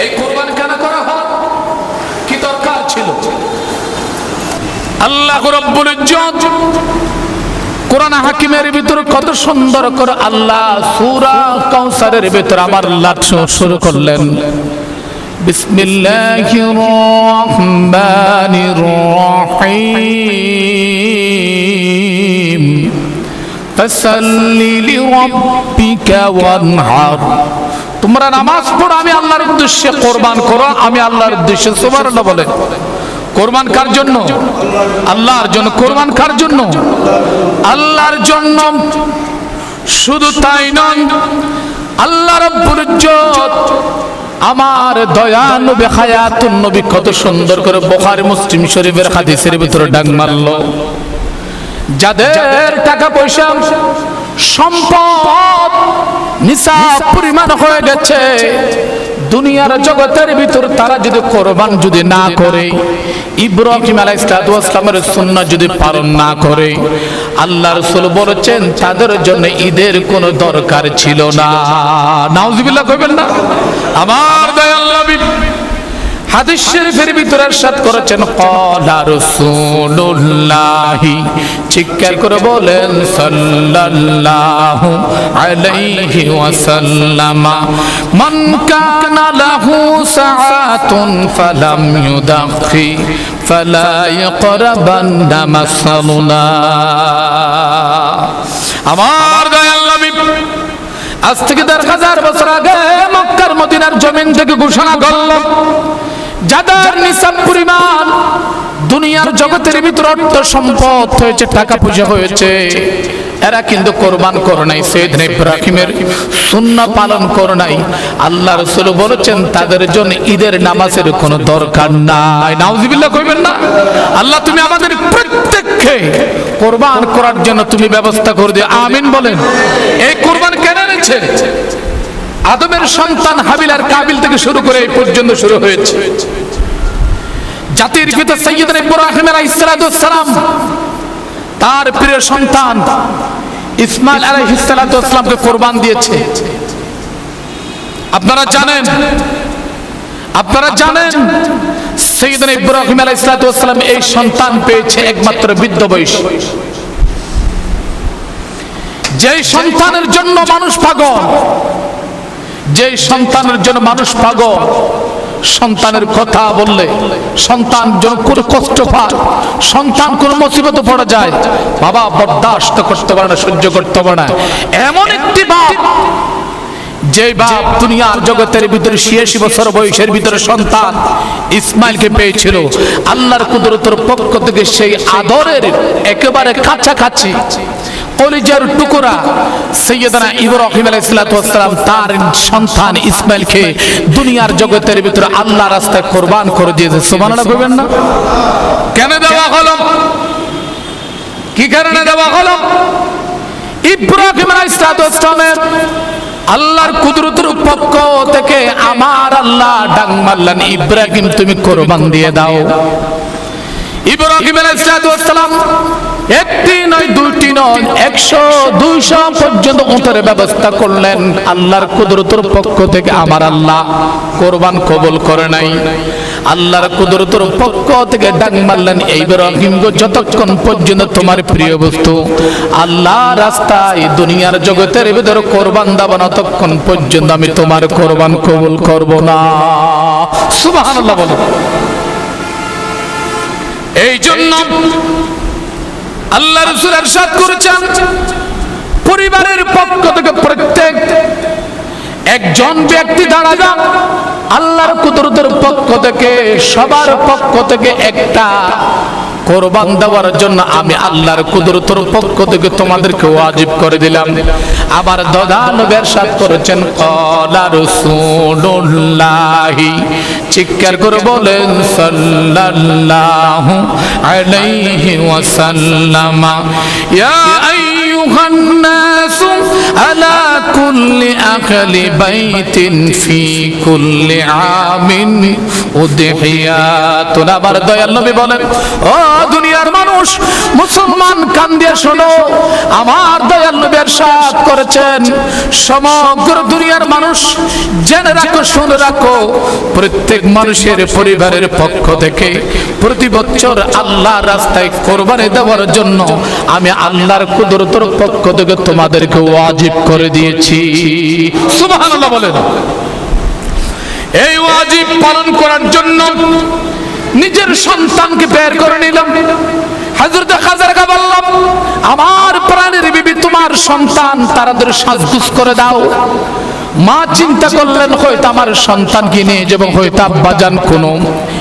এই কোরবান কেন করা হয়? কি দরকার ছিল? আল্লাহ রব্বুল ইজ্জত কোরআন হাকিমের ভিতর কত সুন্দর করে আল্লাহ সূরা কাউসারের ভিতর আমার লাট শুরু করলেন। বিসমিল্লাহির রহমানির রহিম। ফাসাল্লি লিরাব্বিকা ওয়ানহার। তোমরা নামাজ পড়ো, আমি আল্লাহর উদ্দেশ্যে কোরবান করো, আমি আল্লাহর উদ্দেশ্যে সুবহানাল্লাহ বলেন কোরবান কার জন্য? আল্লাহর জন্য। কোরবান কার জন্য? আল্লাহর জন্য। শুধু তাই নয়, আল্লাহ রব্বুল ইজ্জত আমার দয়ানবী হায়াতুন নবী কত সুন্দর করে বুখারী, মুসলিম শরীফের হাদিসের ভিতরে ডাক মারলো। যাদের টাকা পয়সা, সম্পদ নিসাব পরিমাণ হয়ে গেছে। দুনিয়ার জগতের ভিতর তারা যদি কোরবান যদি না করে, ইব্রাহিম আলাইসলামের সুন্ন যদি পালন না করে, আল্লাহ রসুল বলেছেন, তাদের জন্য ঈদের কোনো দরকার ছিল না। নাউজিবিল্লাহ কইবেন না? আমার দয়াল্লাহ হাদিস শরীফের ভিতরে সাত করেছেন, কলা রসুল্লাহি চিৎকার করে বলেন, সাল্লাল্লাহু আলাইহি ওয়াসাল্লামা, মান কানা লাহু সাআতুন ফালাম ইউদাখি ফালা ইয়াকরাবান্না মাসালুনা আমার দয়াল নবী, আজ থেকে দেড় হাজার বছর আগে মক্কার মদিনার জমিন থেকে ঘোষণা করলাম যাদের নিসাব পরিমাণ দুনিয়ার জগতের ভিতর অর্থ সম্পদ হয়েছে, টাকা পয়সা হয়েছে, এরা কিন্তু কোরবান করে নাই, সৈয়দ ইব্রাহিমের শূন্য পালন করে নাই। আল্লাহ রসুল বলেছেন, তাদের জন্য ঈদের নামাজের কোনো দরকার নাই। নাউজিবিল্লাহ কইবেন না? আল্লাহ, তুমি আমাদের প্রত্যেককে কোরবান করার জন্য তুমি ব্যবস্থা করে দিও। আমিন বলেন। এই কোরবান এনেছে আদমের সন্তান হাবিল আর কাবিল থেকে শুরু করে এই পর্যন্ত শুরু হয়েছে। জাতির পিতা সৈয়দ ইব্রাহিম আলাইহিস সালাম, তার প্রিয় সন্তান ইসমাইল আলাইহিস সালামকে কোরবান দিয়েছে। আপনারা জানেন আপনারা জানেন সৈয়দ ইব্রাহিম আলাইহিস সালাম এই সন্তান পেয়েছে একমাত্র বৃদ্ধ বয়স। যেই সন্তানের জন্য মানুষ পাগল যেই সন্তানের জন্য মানুষ পাগল, সন্তানের কথা বললে সন্তান যেন কোনো কষ্ট পায়, সন্তান কোনো মুসিবত পড়ে যায়, বাবা বরদাস্ত করতে পারে না, সহ্য করতে পারে না। এমন একটি বাপ, যে বাপ দুনিয়ার জগতের ভিতরে ছিয়াশি বছর বয়সের ভিতরে সন্তান ইসমাইলকে পেয়েছিল, আল্লাহর কুদরতের পক্ষ থেকে সেই আদরের একেবারে কাছাকাছি কলিজার টুকরা সৈয়দনা ইব্রাহিম আলাইহিসসালাম তার সন্তান ইসমাইলকে দুনিয়ার জগতের ভিতরে আল্লাহ রাস্তায় কোরবান করে দিয়েছে। সুবহানাল্লাহ কইবেন না? কেন দেওয়া হলো? কি কারণে দেওয়া হলো? ইব্রাহিম আলাইহিসসালামের আল্লাহর কুদরতের পক্ষ থেকে আমার আল্লাহ ডাক মারলেন ইব্রাহিম তুমি কোরবান দিয়ে দাও। ইব্রাহিম আলাইহিসসালাম একটি নয়, দুইটি নয়, একশো, দুইশো পর্যন্ত উঠের ব্যবস্থা করলেন। আল্লাহর কুদরতের পক্ষ থেকে আমার আল্লাহ কোরবান কবুল করে নাই। আল্লাহর কুদরতের পক্ষ থেকে ডাক মারলেন এই ইব্রাহিম যতক্ষণ পর্যন্ত তোমার প্রিয় বস্তু, আল্লাহ রাস্তায় দুনিয়ার জগতের ভিতরে কোরবান দাও না, ততক্ষণ পর্যন্ত আমি তোমার কোরবান কবুল করব না। সুবহানাল্লাহ বলো এই জন্য আল্লাহ রসুল এরশাদ করেছেন, পরিবারের পক্ষ থেকে প্রত্যেক একজন ব্যক্তি দাঁড়া যান আল্লাহর কুদরতের পক্ষ থেকে, সবার পক্ষ থেকে একটা কোরবান দেওয়ার জন্য আমি আল্লাহর কুদরতর পক্ষ থেকে তোমাদেরকে ওয়াজিব করে দিলাম। আবার দদান ব্যবসা করেছেন, কলা রসুল্লাহি চিৎকার করে বলেন, সাল্লাল্লাহু আলাইহি ওয়াসাল্লাম ইয়া أيها الناس على كل أهل بيت في كل عام উদ্দেহিয়াত আবার দয়াল নবী বলেন ও দুনিয়ার মানুষ মুসলমান কান দিয়ে শোনো আমার দয়াল নবী ارشاد করেছেন সমগ্র দুনিয়ার মানুষ জেনে রাখো শুনে রাখো প্রত্যেক মানুষের পরিবারের পক্ষ থেকে প্রতি বছর আল্লাহ রাস্তায় কোরবানি দেওয়ার জন্য আমি আল্লাহর কুদরতর পক্ষ থেকে তোমাদেরকে ওয়াজিব করে দিয়েছি। বলেন। এই ওয়াজিব পালন করার জন্য নিজের সন্তানকে বের করে নিলাম। বললাম, আমার প্রাণের বিবি তোমার সন্তান, তারাদের সাজগুজ করে দাও। মা চিন্তা করলেন, হয়তো আমার সন্তানকে নিয়ে যাব, হয়তো আব্বাজান কোনো।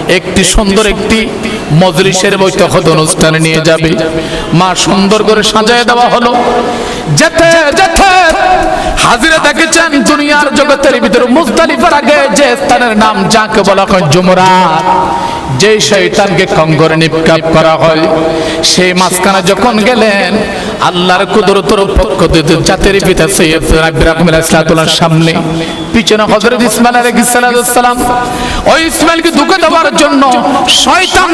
একটি সুন্দর একটি মজলিসের বৈঠক অনুষ্ঠানে নিয়ে যাবে। মা সুন্দর করে সাজায় দেওয়া হলো। যেতে যেতে, হাজিরা দেখেছেন দুনিয়ার জগতের ভিতরে আগে যে স্থানের নাম যাকে বলা হয় যে কঙ্গরে নিপকাপ করা হয়। সেই মাঝখানে যখন গেলেন, আল্লাহর কুদরতর পক্ষ থেকে জাতির পিতা সৈয়দ ইব্রাহিম আলাইহিসসালামের সামনে, পিছনে হযরত ইসমাইল আলাইহিস সালাম। ওই ইসমাইলকে ধোঁকা দেওয়ার জন্য শয়তান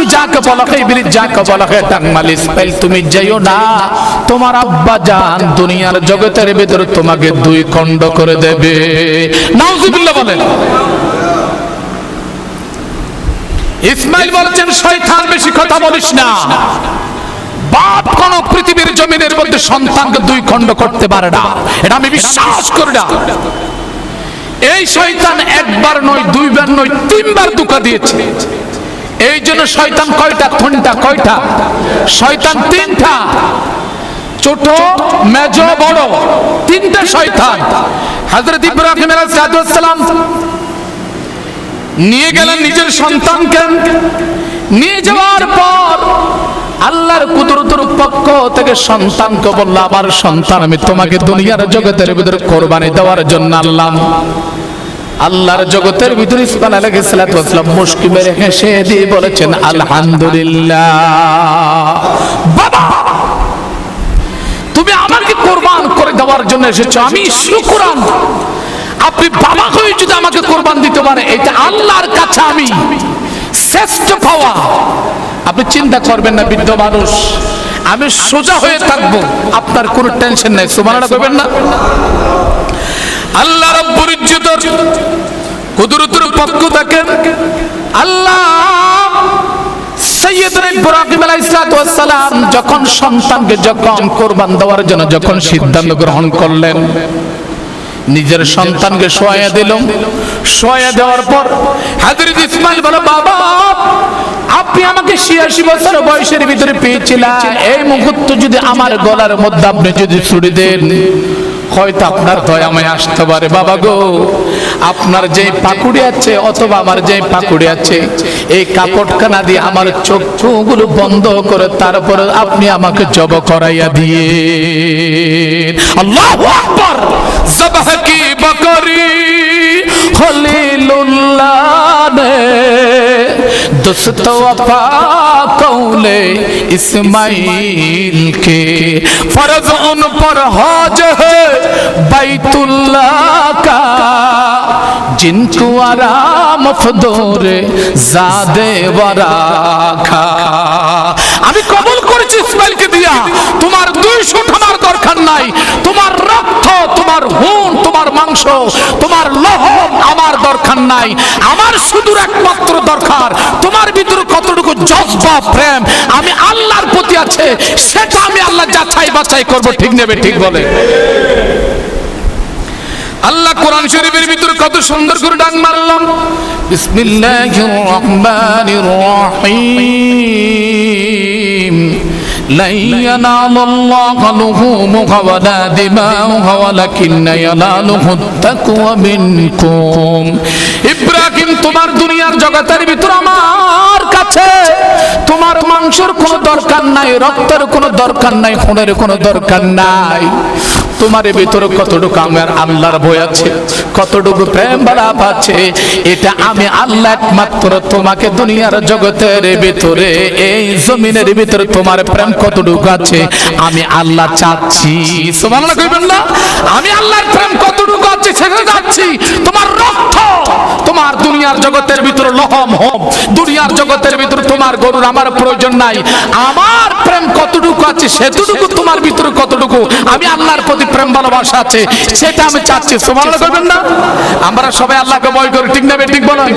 জগতের তোমাকে দুই খণ্ড করে দেবে। বলেন। ইসমাইল বলছেন বেশি কথা বলিস না। বাপ কোন পৃথিবীর জমিনের মধ্যে সন্তানকে দুই খণ্ড করতে পারে না। এটা আমি বিশ্বাস করি না। এই শয়তান একবার নয়, দুইবার নয়, তিনবার দুকা দিয়েছে। এই জন্য শয়তান কয়টা থনটা কয়টা? শয়তান তিনটা। ছোট, মেজ, বড়, তিনটা শয়তান। হযরত ইব্রাহিম আলাইহিস সালাম নিয়ে গেলেন নিজের সন্তানকে। নিয়ে যাওয়ার পর আল্লাহর কুদরতের পক্ষ থেকে সন্তানকে বলল, আমার সন্তান, আমি তোমাকে দুনিয়ার জগতের ভিতরে কোরবানি দেওয়ার জন্য আল্লাহ আল্লাহর জগতের ভিতরে ইসমাইল আলাইহিস সালাতু সালাম মুশকি মেরে হেসে দিয়ে বলেছেন, আলহামদুলিল্লাহ। বাবা, তুমি আমাকে কোরবান করে দেওয়ার জন্য এসেছ, আমি শুকরান আপনি বাবা হয়ে যদি আমাকে কোরবান দিতে পারে এটা আল্লাহর কাছে আমি শ্রেষ্ঠ পাওয়া। আপনি চিন্তা করবেন না, বৃদ্ধ মানুষ, আমি সোজা হয়ে থাকব, আপনার কোনো টেনশন নাই সুমানা করবেন না। আল্লাহ রব্বুর কুদরতের পক্ষ থাকেন আল্লাহ সৈয়দনা ইব্রাহিম আলাইহিস সালাম যখন সন্তানকে যখন কোরবান দেওয়ার জন্য যখন সিদ্ধান্ত গ্রহণ করলেন, নিজের সন্তানকে শোয়া দিল। শোয়া দেওয়ার পর হাজরত ইসমাইল বলো, বাবা, আপনি আমাকে ছিয়াশি বছর বয়সের ভিতরে পেয়েছিলেন। এই মুহূর্তে যদি আমার গলার মধ্যে আপনি যদি ছুড়ে দেন হয়তো আপনার দয়াময় আসতে পারে। বাবা গো, আপনার যে পাকুড়ি আছে অথবা আমার যে পাকুড়ি আছে, এই কাপড়খানা দিয়ে আমার চোখ চোখগুলো বন্ধ করে তারপরে আপনি আমাকে জব করাইয়া দিয়ে আল্লাহু জবাহ কি বকরি খলিলুল্লাহ दोस्त वफा कौले इस्माइल के फर्ज उन पर हज है बैतुल्लाह का जिनको आराम फदोरे জাদে রাখা আমি কবুল করেছি ইসমাইলকে দিয়া তোমার দুইশো আমার দরকার নাই তোমার রক্ত তোমার হুন তোমার মাংস তোমার লহ আমার দরকার নাই আমার শুধু একমাত্র দরকার প্রেম আমি আল্লাহর প্রতি আছে, সেটা আমি আল্লাহ যাচাই বাছাই করব, ঠিক নেবে, ঠিক বলে। আল্লাহ কোরআন শরীফের ভিতর কত সুন্দর করে ডাক মারলাম, বিসমিল্লাহির রহমানির রহিম। لن ينال الله لحومها ولا دماؤها ولكن يناله التقوى منكم ইব্রাহিম তোমার দুনিয়ার জগতের ভিতর আমার কাছে তোমার মাংসের কোনো দরকার নাই রক্তের কোনো দরকার নাই খুনের কোনো দরকার নাই তোমার ভিতরে কতটুকু আমার আল্লাহর ভয় আছে? কতটুকু প্রেম বালাপ আছে? এটা আমি আল্লাহ একমাত্র তোমাকে দুনিয়ার জগতের ভিতরে, এই জমিনের ভিতরে তোমার প্রেম কতটুকু আছে? আমি আল্লাহ চাচ্ছি। সুবহানাল্লাহ আমি আল্লাহর প্রেম কতটুকু আছে সেটা যাচ্ছি। তোমার রক্ত দুনিয়ার জগতের ভিতরে লহম হম, দুনিয়ার জগতের ভিতরে তোমার গরুর আমার প্রয়োজন নাই। আমার প্রেম কতটুকু আছে সেটুকু তোমার ভিতরে কতটুকু? আমি আল্লাহর প্রতি প্রেম ভালোবাসা আছে, সেটা আমি চাচ্ছি। সুবহানাল্লাহ করবেন না? আমরা সবাই আল্লাহকে ভয় করি, ঠিক না ঠিক বলেন?